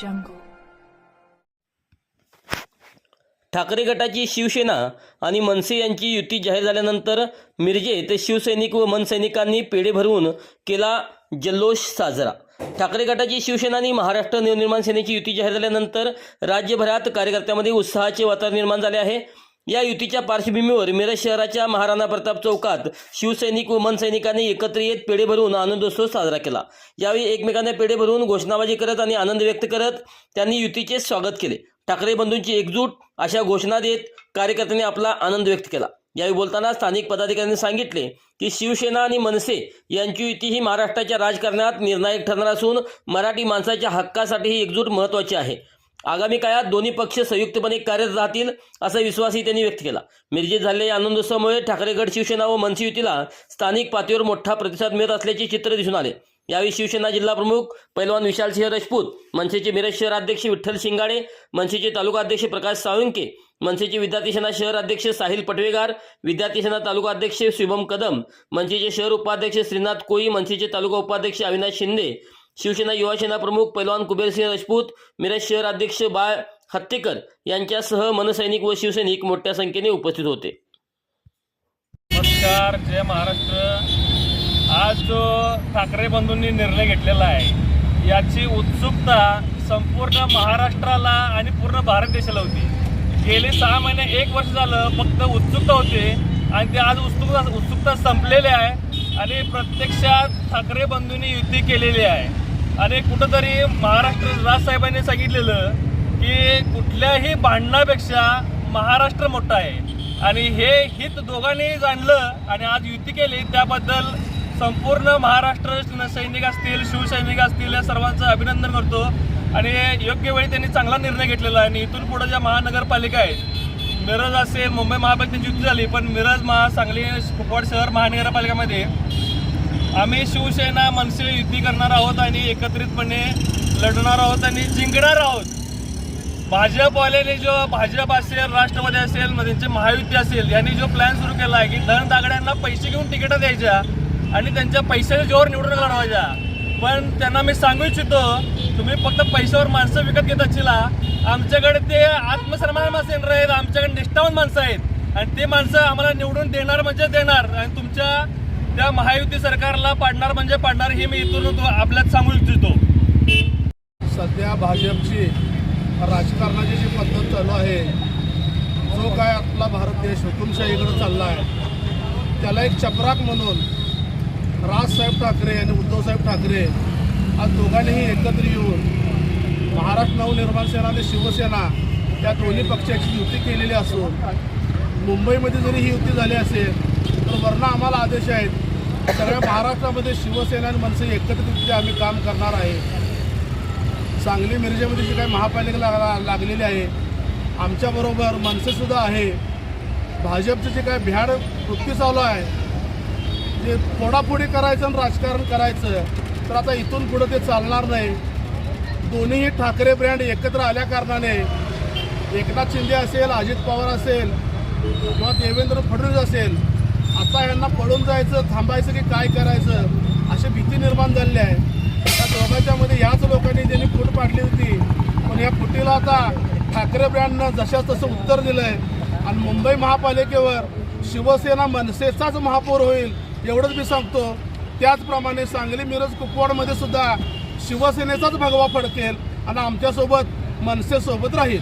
jungle. Thackeray गटाची शिवसेना आणि मनसे यांची युती जाहीर झाल्यानंतर मिरजे ते शिवसैनिक व मनसैनिकांनी पेढे भरवून केला जल्लोष साजरा ठाकरे गटाची शिवसेना आणि महाराष्ट्र नवनिर्माण सेनेची युती जाहीर झाल्यानंतर राज्यभरात कार्यकर्त्यामध्ये उत्साहाचे वातावरण निर्माण झाले आहे या युतीच्या पार्श्वभूमीवर मिरज शहराच्या महाराणा प्रताप चौकात शिवसैनिक व मनसैनिकांनी एकत्र येत पेढे भरून आनंदोत्सव साजरा केला. यावेळी एकमेकांना पेढे भरून घोषणाबाजी करत आणि आनंद व्यक्त करत त्यांनी युतीचे स्वागत केले. ठाकरे बंधूंची एकजूट अशा घोषणा देत कार्यकर्त्यांनी आपला आनंद व्यक्त केला. यावेळी बोलताना स्थानिक पदाधिकाऱ्यांनी सांगितले की शिवसेना आणि मनसे यांची युती ही महाराष्ट्राच्या राजकारणात निर्णायक ठरणार असून मराठी माणसाच्या हक्कासाठी ही एकजूट महत्त्वाची आहे. आगामी काळात दोन्ही पक्ष संयुक्तपणे कार्यरत राहतील असा विश्वासही त्यांनी व्यक्त केला. मिरजेत झालेल्या या आनंदोत्सवामुळे ठाकरेगड शिवसेना व मनसे युतीला स्थानिक पातळीवर मोठा प्रतिसाद मिळत असल्याचे चित्र दिसून आले. यावेळी शिवसेना जिल्हा प्रमुख पैलवान विशालसिंह राजपूत मनसेचे मिरज शहर अध्यक्ष विठ्ठल शिंगाडे मनसेचे तालुका अध्यक्ष प्रकाश साळुंके मनसेचे विद्यार्थी सेना शहर अध्यक्ष साहिल पटवेगार विद्यार्थी सेना तालुका अध्यक्ष शुभम कदम मनसेचे शहर उपाध्यक्ष श्रीनाथ कोळी मनसेचे तालुका उपाध्यक्ष अविनाश शिंदे शिवसेना युवासेना प्रमुख पैलवान कुबेरसिंह राजपूत मिरज शहर अध्यक्ष बाळ हत्तेकर यांच्यासह मनसैनिक व शिवसैनिक मोठ्या संख्येने उपस्थित होते. नमस्कार जय महाराष्ट्र. आज जो ठाकरे बंधूंनी निर्णय घेतलेला आहे याची उत्सुकता संपूर्ण महाराष्ट्राला आणि पूर्ण भारत देशाला होती. गेले सहा महिने एक वर्ष झालं फक्त उत्सुकता होते आणि ते आज उत्सुकता उत्सुकता संपलेली आहे आणि प्रत्यक्षात ठाकरे बंधूंनी युती केलेली आहे. आणि कुठंतरी महाराष्ट्र राजसाहेबांनी सांगितलेलं की कुठल्याही भांडणापेक्षा महाराष्ट्र मोठा आहे. आणि हे हित दोघांनी जाणलं आणि आज युती केली त्याबद्दल संपूर्ण महाराष्ट्र सैनिक असतील शिवसैनिक असतील या सर्वांचं अभिनंदन करतो. आणि योग्य वेळी त्यांनी चांगला निर्णय घेतलेला आहे आणि इथून पुढे ज्या महानगरपालिका आहेत मिरज असेल मुंबई महापालिकेची युती झाली पण मिरज महा सांगली कुपवाड शहर महानगरपालिकामध्ये आम्ही शिवसेना मनसे युती करणार आहोत आणि एकत्रितपणे लढणार आहोत आणि जिंकणार आहोत. भाजपवाल्याने जो भाजप असेल राष्ट्रवादी असेल मग त्यांची महायुती असेल यांनी जो प्लॅन सुरू केला आहे की धन दागड्यांना पैसे घेऊन तिकीटं द्यायच्या आणि त्यांच्या पैशाच्या जोर निवडून लढवायच्या. पण त्यांना मी सांगू इच्छितो तुम्ही फक्त पैशावर माणसं विकत घेत असला आमच्याकडे ते आत्मसन्मान माणसं आहेत आमच्याकडे निष्ठावंत माणसं आहेत. आणि ते माणसं आम्हाला निवडून देणार म्हणजे देणार. आणि तुमच्या त्या महायुती सरकारला पाडणार म्हणजे पाडणार हे मी इथून आपल्यात सांगू इच्छितो. सध्या भाजपची राजकारणाची जी पद्धत चालू आहे जो काय आपला भारत देश हुकुमशाहीकडे चालला आहे त्याला एक चपराक म्हणून राजसाहेब ठाकरे आणि उद्धवसाहेब ठाकरे आज दोघांनीही एकत्र येऊन महाराष्ट्र नवनिर्माण सेना आणि शिवसेना या दोन्ही पक्षाची युती केलेली असून मुंबईमध्ये जरी ही युती झाली असेल वरनं आम्हाला आदेश आहेत. सगळ्या महाराष्ट्रामध्ये शिवसेना आणि मनसे एकत्रितरित्या आम्ही काम करणार आहे. सांगली मिरजेमध्ये जी काही महापालिका लागलेली आहे आमच्याबरोबर मनसेसुद्धा आहे. भाजपचं जे काय भ्याड वृत्ती चालू आहे जे फोडाफोडी करायचं आणि राजकारण करायचं तर आता इथून पुढं ते चालणार नाही. दोन्हीही ठाकरे ब्रँड एकत्र आल्या कारणाने एकनाथ शिंदे असेल अजित पवार असेल किंवा देवेंद्र फडणवीस असेल आता यांना पळून जायचं थांबायचं की काय करायचं अशी भीती निर्माण झालेली आहे. त्या दोघांच्या मध्ये याच लोकांनी ज्यांनी फूट पाडली होती पण या फुटीला आता ठाकरे ब्रँडनं जशाच तसं उत्तर दिलं आहे आणि मुंबई महापालिकेवर शिवसेना मनसेचाच महापौर होईल एवढंच मी सांगतो. त्याचप्रमाणे सांगली मिरज कुपवाडमध्ये सुद्धा शिवसेनेचाच भगवा फडकेल आणि आमच्यासोबत मनसेसोबत राहील.